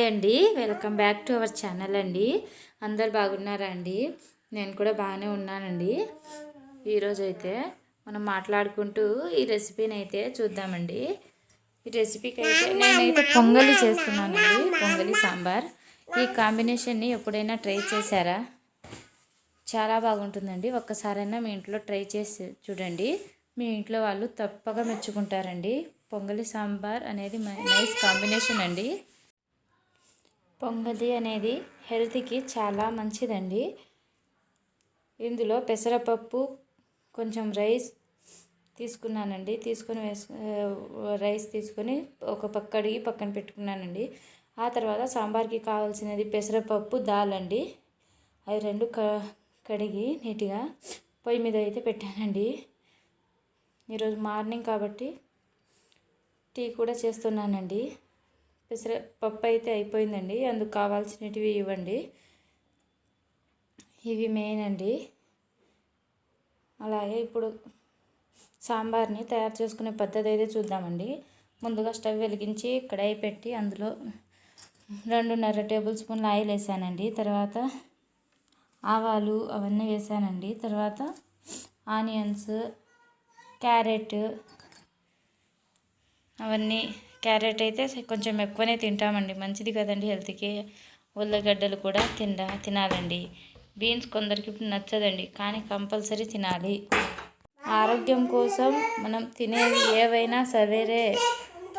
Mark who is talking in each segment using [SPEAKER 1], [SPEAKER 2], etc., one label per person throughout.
[SPEAKER 1] Hi అండి. Welcome back to our channel అండి. అందరు బాగున్నారా అండి నేను కూడా బాగానే ఉన్నానండి. ఈరోజు అయితే మనం మాట్లాడుకుంటూ ఈ రెసిపీని అయితే చూద్దామండి. ఈ రెసిపీకి అయితే నేనైతే పొంగలి చేస్తున్నానండి. పొంగలి సాంబార్. ఈ కాంబినేషన్ని ఎప్పుడైనా ట్రై చేశారా? చాలా బాగుంటుందండి. ఒక్కసారైనా మీ ఇంట్లో ట్రై చేసి చూడండి. మీ ఇంట్లో వాళ్ళు తప్పగా మెచ్చుకుంటారండి. పొంగలి సాంబార్ అనేది నైస్ కాంబినేషన్ అండి. పొంగలి అనేది హెల్త్కి చాలా మంచిదండి. ఇందులో పెసరపప్పు కొంచెం రైస్ తీసుకున్నానండి. తీసుకొని వేసు రైస్ తీసుకొని ఒక పక్క అడిగి పక్కన పెట్టుకున్నానండి. ఆ తర్వాత సాంబార్కి కావాల్సినది పెసరపప్పు దాల్ అండి. అవి రెండు క కడిగి నీట్గా పొయ్యి మీద అయితే పెట్టానండి. ఈరోజు మార్నింగ్ కాబట్టి టీ కూడా చేస్తున్నానండి. పెసర పప్పు అయితే అయిపోయిందండి. అందుకు కావాల్సినవి ఇవ్వండి. ఇవి మెయిన్ అండి. అలాగే ఇప్పుడు సాంబార్ని తయారు చేసుకునే పద్ధతి అయితే చూద్దామండి. ముందుగా స్టవ్ వెలిగించి కడాయి పెట్టి అందులో రెండున్నర టేబుల్ స్పూన్ల ఆయిల్ వేసానండి. తర్వాత ఆవాలు అవన్నీ వేసానండి. తర్వాత ఆనియన్స్ క్యారెట్ అవన్నీ క్యారెట్ అయితే కొంచెం ఎక్కువనే తింటామండి. మంచిది కదండి హెల్త్కి. ఉల్లగడ్డలు కూడా తిండా తినాలండి. బీన్స్ కొందరికి నచ్చదండి కానీ కంపల్సరీ తినాలి. ఆరోగ్యం కోసం మనం తినేవి ఏవైనా సరేరే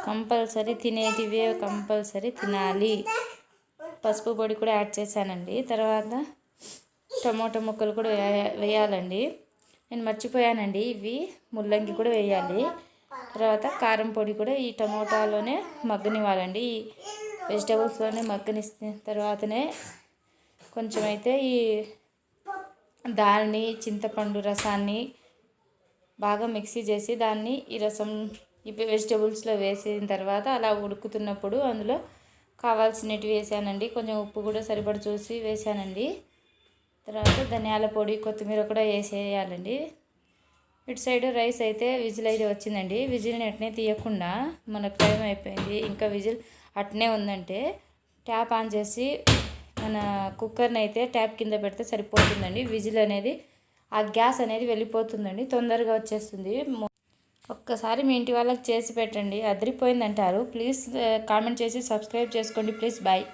[SPEAKER 1] కంపల్సరీ తినేటివే కంపల్సరీ తినాలి. పసుపు పొడి కూడా యాడ్ చేశానండి. తర్వాత టమోటా ముక్కలు కూడా వేయాలండి. నేను మర్చిపోయానండి ఇవి ముల్లంగి కూడా వేయాలి. తర్వాత కారం పొడి కూడా ఈ టమోటాలోనే మగ్గనివ్వాలండి. ఈ వెజిటబుల్స్లోనే మగ్గనిస్తే తర్వాతనే కొంచెం అయితే ఈ దాల్ని చింతపండు రసాన్ని బాగా మిక్సీ చేసి దాన్ని ఈ రసం ఈ వెజిటబుల్స్లో వేసిన తర్వాత అలా ఉడుకుతున్నప్పుడు అందులో కావాల్సినవి వేసానండి. కొంచెం ఉప్పు కూడా సరిపడ చూసి వేసానండి. తర్వాత ధనియాల పొడి కొత్తిమీర కూడా వేసేయాలండి. ఇటు సైడ్ రైస్ అయితే విజిల్ అయితే వచ్చిందండి. విజిల్ని అట్నే తీయకుండా మనకు టైం అయిపోయింది. ఇంకా విజిల్ అట్నే ఉందంటే ట్యాప్ ఆన్ చేసి మన కుక్కర్ని అయితే ట్యాప్ కింద పెడితే సరిపోతుందండి. విజిల్ అనేది ఆ గ్యాస్ అనేది వెళ్ళిపోతుందండి. తొందరగా వచ్చేస్తుంది. ఒక్కసారి మీ ఇంటి వాళ్ళకి చేసి పెట్టండి. అదిరిపోయిందంటారు. ప్లీజ్ కామెంట్ చేసి సబ్స్క్రైబ్ చేసుకోండి. Please bye.